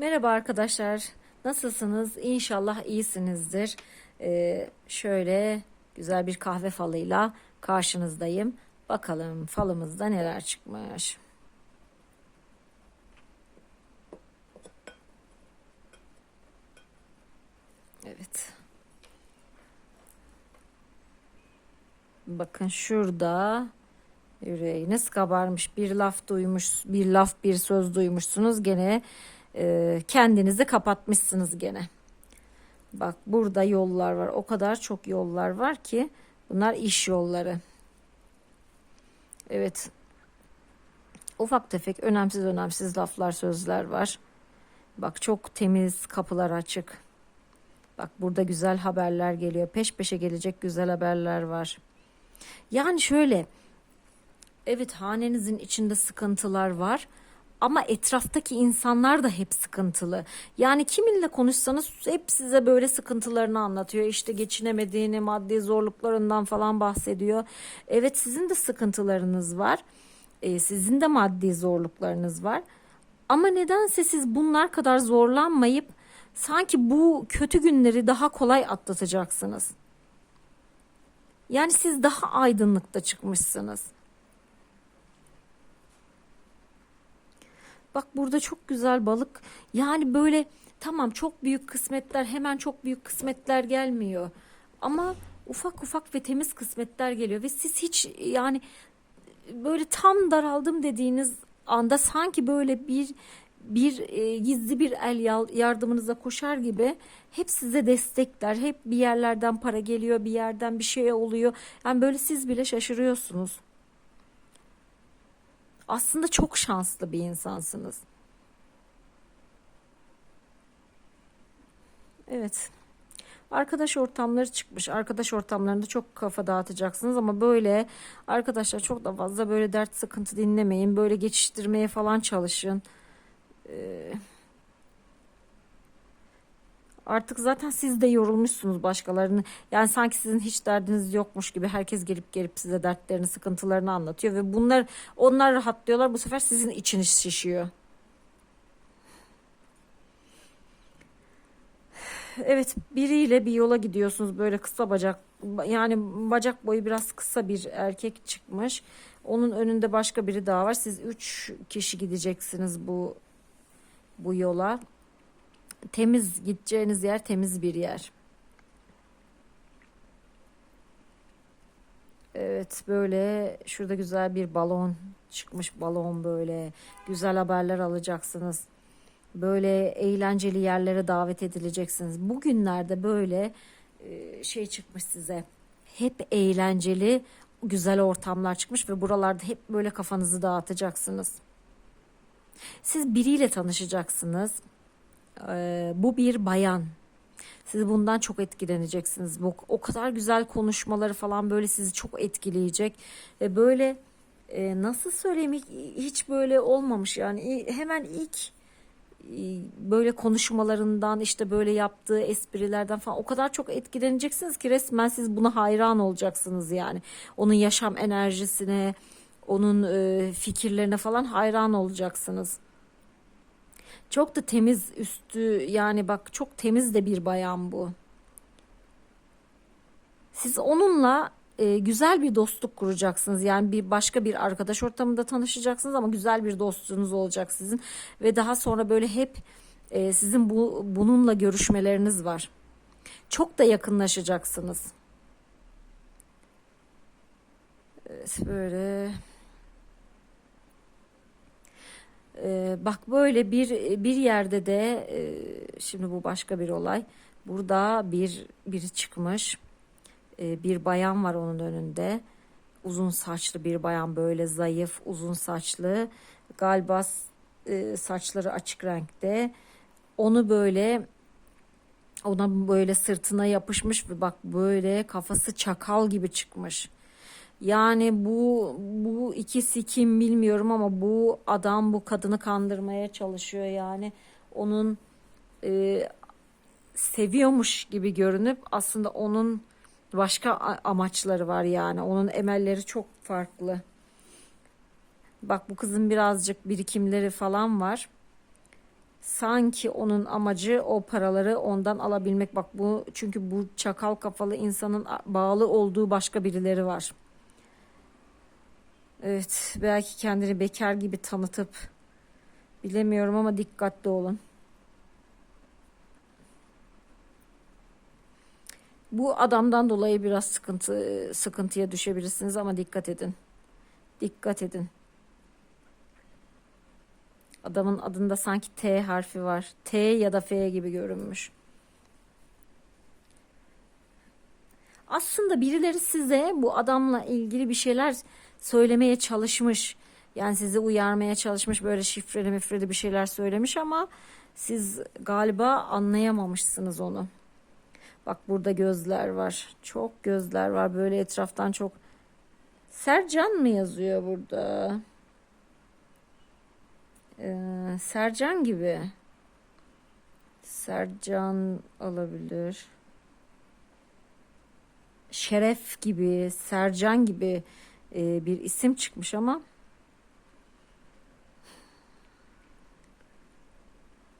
Merhaba arkadaşlar. Nasılsınız? İnşallah iyisinizdir. Ee, şöyle güzel bir kahve falıyla karşınızdayım. Bakalım falımızda neler çıkmış. Evet. Bakın şurada yüreğiniz kabarmış. Bir laf duymuş, bir laf, bir söz duymuşsunuz. Gene e, kendinizi kapatmışsınız gene. Bak burada yollar var. O kadar çok yollar var ki bunlar iş yolları. Evet. Ufak tefek önemsiz önemsiz laflar sözler var. Bak çok temiz kapılar açık. Bak burada güzel haberler geliyor. Peş peşe gelecek güzel haberler var. Yani şöyle evet hanenizin içinde sıkıntılar var ama etraftaki insanlar da hep sıkıntılı. Yani kiminle konuşsanız hep size böyle sıkıntılarını anlatıyor. İşte geçinemediğini, maddi zorluklarından falan bahsediyor. Evet sizin de sıkıntılarınız var. Ee, sizin de maddi zorluklarınız var. Ama nedense siz bunlar kadar zorlanmayıp sanki bu kötü günleri daha kolay atlatacaksınız. Yani siz daha aydınlıkta çıkmışsınız. Bak burada çok güzel balık. Yani böyle tamam çok büyük kısmetler hemen çok büyük kısmetler gelmiyor. Ama ufak ufak ve temiz kısmetler geliyor ve siz hiç yani böyle tam daraldım dediğiniz anda sanki böyle bir bir e, gizli bir el yardımınıza koşar gibi hep size destekler. Hep bir yerlerden para geliyor, bir yerden bir şey oluyor. Yani böyle siz bile şaşırıyorsunuz. Aslında çok şanslı bir insansınız. Evet. Arkadaş ortamları çıkmış. Arkadaş ortamlarında çok kafa dağıtacaksınız ama böyle arkadaşlar çok da fazla böyle dert sıkıntı dinlemeyin. Böyle geçiştirmeye falan çalışın. Ee, artık zaten siz de yorulmuşsunuz başkalarını. Yani sanki sizin hiç derdiniz yokmuş gibi herkes gelip gelip size dertlerini, sıkıntılarını anlatıyor ve bunlar onlar rahatlıyorlar. Bu sefer sizin içiniz şişiyor. Evet, biriyle bir yola gidiyorsunuz böyle kısa bacak yani bacak boyu biraz kısa bir erkek çıkmış. Onun önünde başka biri daha var. Siz üç kişi gideceksiniz bu bu yola. Temiz gideceğiniz yer temiz bir yer. Evet böyle şurada güzel bir balon çıkmış balon böyle güzel haberler alacaksınız. Böyle eğlenceli yerlere davet edileceksiniz. Bugünlerde böyle e, şey çıkmış size. Hep eğlenceli güzel ortamlar çıkmış ve buralarda hep böyle kafanızı dağıtacaksınız. Siz biriyle tanışacaksınız. Bu bir bayan. Siz bundan çok etkileneceksiniz. Bu o kadar güzel konuşmaları falan böyle sizi çok etkileyecek ve böyle e, nasıl söyleyeyim hiç, böyle olmamış yani hemen ilk böyle konuşmalarından işte böyle yaptığı esprilerden falan o kadar çok etkileneceksiniz ki resmen siz buna hayran olacaksınız yani. Onun yaşam enerjisine, onun fikirlerine falan hayran olacaksınız. Çok da temiz üstü yani bak çok temiz de bir bayan bu. Siz onunla e, güzel bir dostluk kuracaksınız. Yani bir başka bir arkadaş ortamında tanışacaksınız ama güzel bir dostluğunuz olacak sizin ve daha sonra böyle hep e, sizin bu bununla görüşmeleriniz var. Çok da yakınlaşacaksınız. Evet böyle Ee, bak böyle bir bir yerde de e, şimdi bu başka bir olay. Burada bir biri çıkmış. E, bir bayan var onun önünde. Uzun saçlı bir bayan böyle zayıf, uzun saçlı. Galiba e, saçları açık renkte. Onu böyle ona böyle sırtına yapışmış ve bak böyle kafası çakal gibi çıkmış. Yani bu bu ikisi kim bilmiyorum ama bu adam bu kadını kandırmaya çalışıyor yani onun e, seviyormuş gibi görünüp aslında onun başka amaçları var yani onun emelleri çok farklı. Bak bu kızın birazcık birikimleri falan var. Sanki onun amacı o paraları ondan alabilmek. Bak bu çünkü bu çakal kafalı insanın bağlı olduğu başka birileri var. Evet, belki kendini bekar gibi tanıtıp bilemiyorum ama dikkatli olun. Bu adamdan dolayı biraz sıkıntı sıkıntıya düşebilirsiniz ama dikkat edin. Dikkat edin. Adamın adında sanki T harfi var. T ya da F gibi görünmüş. Aslında birileri size bu adamla ilgili bir şeyler söylemeye çalışmış. Yani sizi uyarmaya çalışmış böyle şifreli mifreli bir şeyler söylemiş ama siz galiba anlayamamışsınız onu. Bak burada gözler var. Çok gözler var böyle etraftan çok. Sercan mı yazıyor burada? Ee, Sercan gibi. Sercan olabilir. Şeref gibi, Sercan gibi e, bir isim çıkmış ama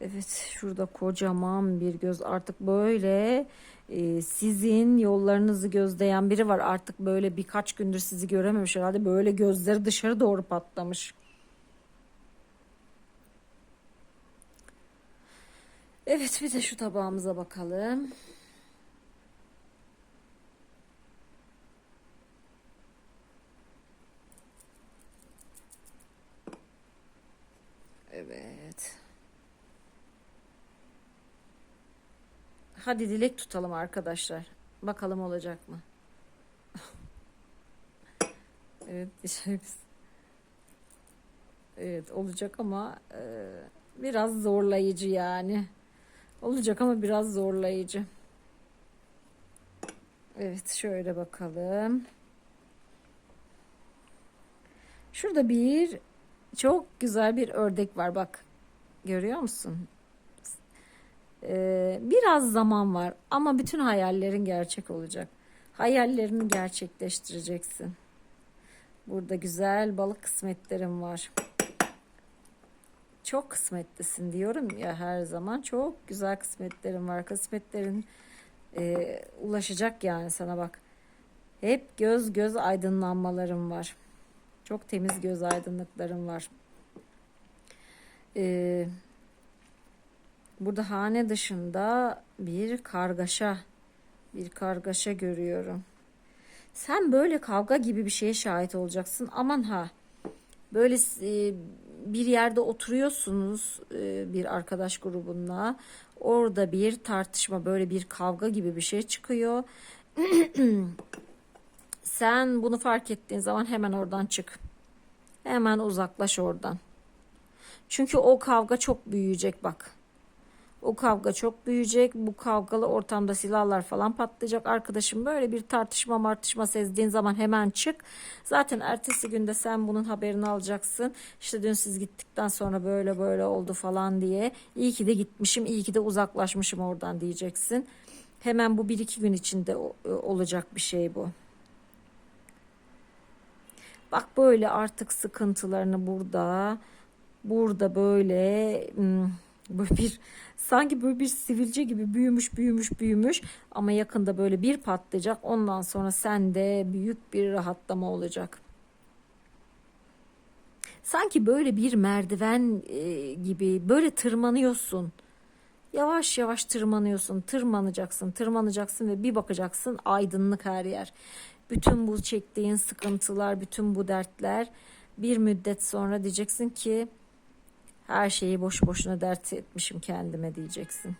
Evet şurada kocaman bir göz artık böyle e, sizin yollarınızı gözleyen biri var artık böyle birkaç gündür sizi görememiş herhalde böyle gözleri dışarı doğru patlamış. Evet bir de şu tabağımıza bakalım. Evet. Hadi dilek tutalım arkadaşlar. Bakalım olacak mı? evet diyeceğiz. Evet olacak ama e, biraz zorlayıcı yani. Olacak ama biraz zorlayıcı. Evet şöyle bakalım. Şurada bir çok güzel bir ördek var bak. Görüyor musun? Ee, biraz zaman var ama bütün hayallerin gerçek olacak. Hayallerini gerçekleştireceksin. Burada güzel balık kısmetlerim var. Çok kısmetlisin diyorum ya her zaman. Çok güzel kısmetlerim var. Kısmetlerin e, ulaşacak yani sana bak. Hep göz göz aydınlanmalarım var. Çok temiz göz aydınlıklarım var. Ee, burada hane dışında bir kargaşa, bir kargaşa görüyorum. Sen böyle kavga gibi bir şeye şahit olacaksın. Aman ha. Böyle e, bir yerde oturuyorsunuz e, bir arkadaş grubunla. Orada bir tartışma, böyle bir kavga gibi bir şey çıkıyor. Sen bunu fark ettiğin zaman hemen oradan çık. Hemen uzaklaş oradan. Çünkü o kavga çok büyüyecek bak. O kavga çok büyüyecek. Bu kavgalı ortamda silahlar falan patlayacak. Arkadaşım böyle bir tartışma martışma sezdiğin zaman hemen çık. Zaten ertesi günde sen bunun haberini alacaksın. İşte dün siz gittikten sonra böyle böyle oldu falan diye. İyi ki de gitmişim, iyi ki de uzaklaşmışım oradan diyeceksin. Hemen bu bir iki gün içinde olacak bir şey bu. Bak böyle artık sıkıntılarını burada burada böyle hmm, böyle bir sanki böyle bir sivilce gibi büyümüş büyümüş büyümüş ama yakında böyle bir patlayacak ondan sonra sende büyük bir rahatlama olacak. Sanki böyle bir merdiven e, gibi böyle tırmanıyorsun. Yavaş yavaş tırmanıyorsun, tırmanacaksın, tırmanacaksın ve bir bakacaksın aydınlık her yer. Bütün bu çektiğin sıkıntılar, bütün bu dertler bir müddet sonra diyeceksin ki her şeyi boş boşuna dert etmişim kendime diyeceksin.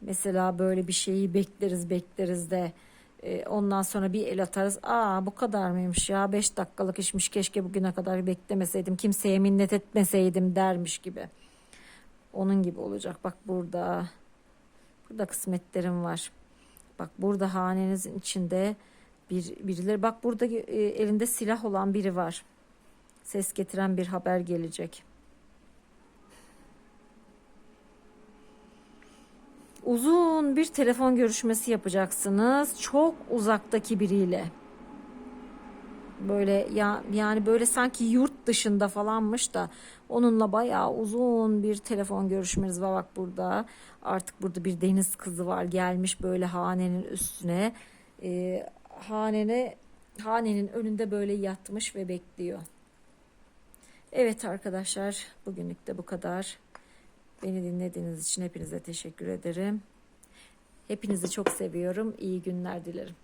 Mesela böyle bir şeyi bekleriz bekleriz de e, ondan sonra bir el atarız. Aa bu kadar mıymış ya 5 dakikalık işmiş keşke bugüne kadar beklemeseydim kimseye minnet etmeseydim dermiş gibi. Onun gibi olacak bak burada. Burada kısmetlerim var. Bak burada hanenizin içinde bir birileri bak burada e, elinde silah olan biri var. Ses getiren bir haber gelecek. Uzun bir telefon görüşmesi yapacaksınız. Çok uzaktaki biriyle. Böyle ya yani böyle sanki yurt dışında falanmış da onunla bayağı uzun bir telefon görüşmeniz var bak burada. Artık burada bir deniz kızı var gelmiş böyle hanenin üstüne. Ee, hanene hanenin önünde böyle yatmış ve bekliyor. Evet arkadaşlar bugünlük de bu kadar. Beni dinlediğiniz için hepinize teşekkür ederim. Hepinizi çok seviyorum. İyi günler dilerim.